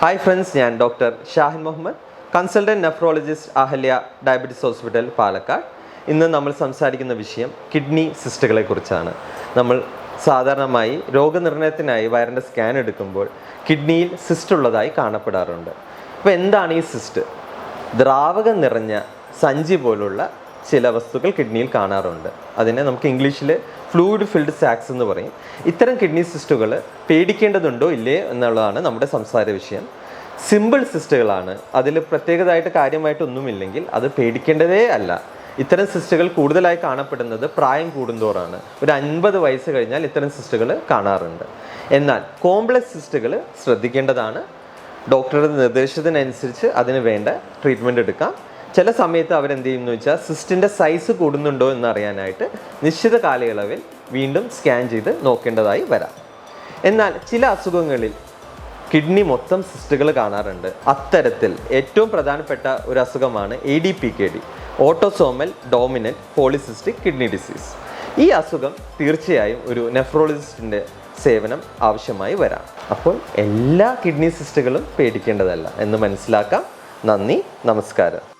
Hi friends ഞാൻ doctor Shahin Muhammad consultant nephrologist Ahalya diabetes hospital Palakkad. ഇന്ന് നമ്മൾ സംസാരിക്കുന്ന വിഷയം കിഡ്നി സിസ്റ്റുകളെ കുറിച്ചാണ്. നമ്മൾ സാധാരണമായി രോഗനിർണയത്തിനായി വയറിന്റെ സ്കാൻ എടുക്കുമ്പോൾ കിഡ്നിയിൽ സിസ്റ്റ് ഉള്ളതായി കാണപ്പെടാറുണ്ട്. അപ്പോൾ എന്താണ് ഈ സിസ്റ്റ് ദ്രാവകം നിറഞ്ഞ സഞ്ചി പോലുള്ള ചില വസ്തുക്കൾ കിഡ്നിയിൽ കാണാറുണ്ട്. അതിനെ നമുക്ക് ഇംഗ്ലീഷിൽ ഫ്ലൂയിഡ് ഫിൽഡ് സാക്സ് എന്ന് പറയും. ഇത്തരം കിഡ്നി സിസ്റ്റുകൾ പേടിക്കേണ്ടതുണ്ടോ ഇല്ലേ എന്നുള്ളതാണ് നമ്മുടെ സംസാര വിഷയം. സിമ്പിൾ സിസ്റ്റുകളാണ് അതിൽ പ്രത്യേകതയായിട്ട് കാര്യമായിട്ടൊന്നുമില്ലെങ്കിൽ അത് പേടിക്കേണ്ടതേ അല്ല. ഇത്തരം സിസ്റ്റുകൾ കൂടുതലായി കാണപ്പെടുന്നത് പ്രായം കൂടുന്തോറാണ് ഒരു അൻപത് വയസ്സ് കഴിഞ്ഞാൽ ഇത്തരം സിസ്റ്റുകൾ കാണാറുണ്ട്. എന്നാൽ കോംപ്ലക്സ് സിസ്റ്റുകൾ ശ്രദ്ധിക്കേണ്ടതാണ്. ഡോക്ടറുടെ നിർദ്ദേശത്തിനനുസരിച്ച് അതിന് വേണ്ട ട്രീറ്റ്മെന്റ് എടുക്കാം. ചില സമയത്ത് അവരെന്ത് ചെയ്യുമെന്ന് വെച്ചാൽ സിസ്റ്റിന്റെ സൈസ് കൂടുന്നുണ്ടോ എന്ന് അറിയാനായിട്ട് നിശ്ചിത കാലയളവിൽ വീണ്ടും സ്കാൻ ചെയ്ത് നോക്കേണ്ടതായി വരാം. എന്നാൽ ചില അസുഖങ്ങളിൽ കിഡ്നി മൊത്തം സിസ്റ്റുകൾ കാണാറുണ്ട്. അത്തരത്തിൽ ഏറ്റവും പ്രധാനപ്പെട്ട ഒരു അസുഖമാണ് A D P K D autosomal dominant polycystic kidney disease ഈ അസുഖം തീർച്ചയായും ഒരു നെഫ്രോളജിസ്റ്റിന്റെ സേവനം ആവശ്യമായി വരാം. അപ്പോൾ എല്ലാ കിഡ്നി സിസ്റ്റുകളും പേടിക്കേണ്ടതല്ല എന്ന് മനസ്സിലാക്കാം. നന്ദി നമസ്കാരം.